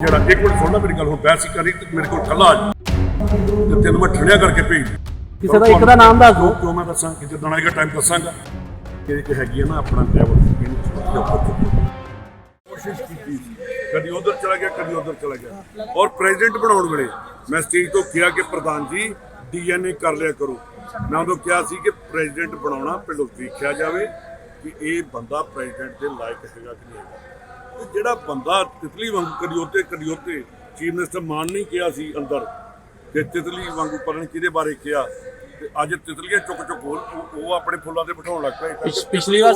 ਜਿਹੜਾ ਇੱਕ ਮਿੰਟ ਸੁਣਨਾ ਮੇਰੀ ਗੱਲ ਹੁਣ ਬਹਿਸ ਹੀ ਕਰੀ ਤੇ ਮੇਰੇ ਕੋਲ ਠੱਲਾ ਆ ਤੇ ਤੈਨੂੰ ਮੈਂ ਠਣਿਆ ਕਰਕੇ ਭੇਜ। ਕਿਸੇ ਦਾ ਇੱਕ ਦਾ ਨਾਮ ਦੱਸ ਦਿਓ। ਕਿਉਂ- ਮੈਂ ਦੱਸਾਂ ਕਿ ਜਦੋਂ ਆਏਗਾ ਟਾਈਮ ਦੱਸਾਂਗਾ ਕਿ ਇੱਕ ਹੈਗੀ ਹੈ ਨਾ ਆਪਣਾ ਚੁੱਕੋ। ਕੋਸ਼ਿਸ਼ ਕੀਤੀ। ਕਦੀ ਉਧਰ ਚਲਾ ਗਿਆ ਕਦੀ ਉਧਰ ਚਲਾ ਗਿਆ ਔਰ ਪ੍ਰੈਜ਼ੀਡੈਂਟ ਬਣਾਉਣ ਵੇਲੇ ਮੈਂ ਸਟੇਜ ਤੋਂ ਕਿਹਾ ਕਿ ਪ੍ਰਧਾਨ ਜੀ ਡੀਐਨਏ ਕਰ ਲਿਆ ਕਰੋ ਮੈਂ ਉਦੋਂ ਕਿਹਾ ਸੀ ਕਿ ਪ੍ਰੈਜ਼ੀਡੈਂਟ ਬਣਾਉਣਾ ਪਹਿਲਾਂ ਦੇਖਿਆ ਜਾਵੇ ਕਿ ਇਹ ਬੰਦਾ ਪ੍ਰੈਜ਼ੀਡੈਂਟ ਦੇ ਲਾਇਕ ਹੈਗਾ ਕਿ ਨਹੀਂ ਹੈਗਾ ਤੇ ਜਿਹੜਾ ਬੰਦਾ ਤਿਤਲੀ ਵਾਂਗੂ ਕਦੀ ਉੱਤੇ ਚੀਫ ਮਿਨਿਸਟਰ ਮਾਨ ਨਹੀਂ ਕਿਹਾ ਸੀ ਅੰਦਰ ਕਿ ਤਿਤਲੀ ਵਾਂਗੂ ਪਤਾ ਨਹੀਂ ਕਿਹਦੇ ਬਾਰੇ ਕਿਹਾ? ਤੇ ਅੱਜ ਤਿਤਲੀਆਂ ਚੁੱਕ ਚੁੱਕ ਉਹ ਉਹ ਆਪਣੇ ਫੁੱਲਾਂ ਤੇ ਬਿਠਾਉਣ ਲੱਗ ਪਏ। ਪਿਛ- ਪਿਛਲੀ ਵਾਰ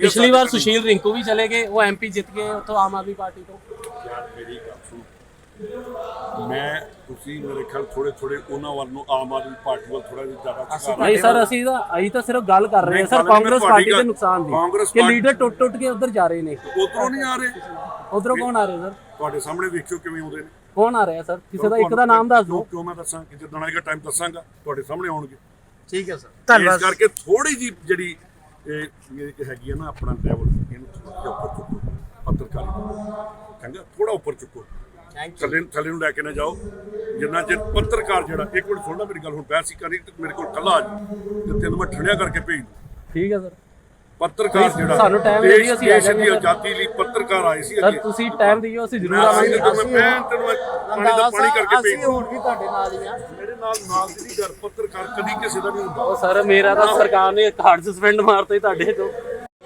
ਪਿਛਲੀ ਵਾਰ ਸੁਸ਼ੀਲ ਰਿੰਕੂ ਵੀ ਚਲੇ ਗਏ ਉਹ ਐਮਪੀ ਜਿੱਤ ਗਏ ਉੱਥੋਂ ਆਮ ਆਦਮੀ ਪਾਰਟੀ ਤੋਂ। ਯਾਰ ਮੇਰੀ ਗੱਲ ਸੁਣ। ਮੈਂ ਤੁਸੀਂ ਮੇਰੇ ਖਿਆਲ ਥੋੜੇ ਥੋੜੇ ਉਹਨਾਂ ਵੱਲ ਨੂੰ ਆਮ ਆਦਮੀ ਪਾਰਟੀ ਵੱਲ ਥੋੜਾ ਜਿਹਾ ਜ਼ਿਆਦਾ ਝੁਕਾਅ ਨਹੀਂ ਸਰ ਅਸੀਂ ਤਾਂ ਅਸੀਂ ਤਾਂ ਸਿਰਫ ਗੱਲ ਕਰ ਰਹੇ ਹਾਂ ਸਰ ਕਾਂਗਰਸ ਪਾਰਟੀ ਦੇ ਨੁਕਸਾਨ ਦੀ। ਕਿ ਲੀਡਰ ਟੁੱਟ ਟੁੱਟ ਕੇ ਉਧਰ ਜਾ ਰਹੇ ਨੇ। ਉਧਰੋਂ ਨਹੀਂ ਆ ਰਹੇ। ਉਧਰੋਂ ਕੌਣ ਆ ਰਿਹਾ ਸਰ? ਤੁਹਾਡੇ ਸਾਹਮਣੇ ਵੇਖਿਓ ਕਿਵੇਂ ਆਉਂਦੇ ਨੇ। ਕੌਣ ਆ ਰਿਹਾ ਸਰ? ਕਿਸੇ ਦਾ ਇੱਕ ਦਾ ਨਾਮ ਦੱਸ ਦਿਓ। ਕਿਉਂ- ਮੈਂ ਦੱਸਾਂ ਕਿ ਜਦੋਂ ਆਏਗਾ ਟਾਈਮ ਦੱਸਾਂਗਾ ਤੁਹਾਡੇ ਸਾਹਮਣੇ ਆਉਣਗੇ। ਠੀਕ ਹੈ ਸਰ। ਇਸ ਕਰਕੇ ਥੋੜੀ ਜੀ ਜਿਹੜੀ ਇਹ ਹੈਗੀ ਹੈ ਨਾ ਆਪਣਾ ਲੈਵਲ ਇਹਨੂੰ ਜਿਹਾ ਉੱਪਰ ਚੁੱਕੋ ਪੱਤਰਕਾਰੀ ਚੰਗਾ ਥੋੜਾ ਉੱਪਰ ਚੁੱਕੋ। ਥੱਲੇ ਥੱਲੇ ਨੂੰ ਲੈ ਕੇ ਨਾ ਜਾਓ। ਜਿੰਨਾ ਚਿਰ ਪੱਤਰਕਾਰ ਜਿਹੜਾ ਇੱਕ ਮਿੰਟ ਸੁਣਨਾ ਮੇਰੀ ਗੱਲ ਹੁਣ ਬਹਿਸ ਹੀ ਕਰੀ ਤੇ ਮੇਰੇ ਕੋਲ ਠੱਲਾ ਆ ਜਾ ਤੇ ਤੈਨੂੰ ਮੈਂ ਠਣਿਆ ਕਰਕੇ ਭੇਜ ਦੂੰ। ਠੀਕ ਹੈ ਸਰ। ਪੱਤਰਕਾਰ ਜਿਹੜਾ ਸਾਨੂੰ time ਦਿਓ ਅਸੀਂ ਦੇਸ਼ ਦੀ। ਆਜ਼ਾਦੀ ਲਈ ਪੱਤਰਕਾਰ ਆਏ ਸੀ ਸਰ ਤੁਸੀਂ ਟਾਈਮ ਦਿਓ ਅਸੀਂ ਜ਼ਰੂਰ ਆਵਾਂਗੇ। ਮੈਂ ਮੈਂ ਤੈਨੂੰ ਪਾਣੀ ਦਾ ਪਾਣੀ ਕਰਕੇ ਭੇਜ ਅਸੀਂ ਹੁਣ ਵੀ ਤੁਹਾਡੇ ਨਾਲ ਹੀ ਆ। ਮੇਰੇ ਨਾਲ ਨਾਲ ਦੀ ਗੱਲ ਪੱਤਰਕਾਰ ਕਦੀ ਕਿਸੇ ਦਾ ਨਹੀਂ ਹੁੰਦਾ। ਉਹ ਸਰ ਮੇਰਾ ਤਾਂ ਸਰਕਾਰ ਨੇ ਕਾਰਡ ਸਸਪੈਂਡ ਮਾਰਤੇ ਤੁਹਾਡੇ ਤੋਂ।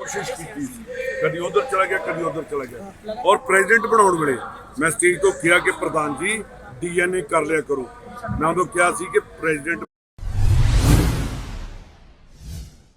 ਕੋਸ਼ਿਸ਼ ਕੀਤੀ ਸੀ। ਕਦੀ ਉਧਰ ਚਲਾ ਗਿਆ, ਕਦੀ ਉਧਰ ਚਲਾ ਗਿਆ। ਔਰ ਪ੍ਰੈਜ਼ੀਡੈਂਟ ਬਣਾਉਣ ਵੇਲੇ ਮੈਂ ਸਟੇਜ ਤੋਂ ਕਿਹਾ ਕਿ ਪ੍ਰਧਾਨ ਜੀ ਡੀਐਨਏ ਕਰ ਲਿਆ ਕਰੋ। ਮੈਂ ਉਦੋਂ ਕਿਹਾ ਸੀ ਕਿ ਪ੍ਰੈਜ਼ੀਡੈਂਟ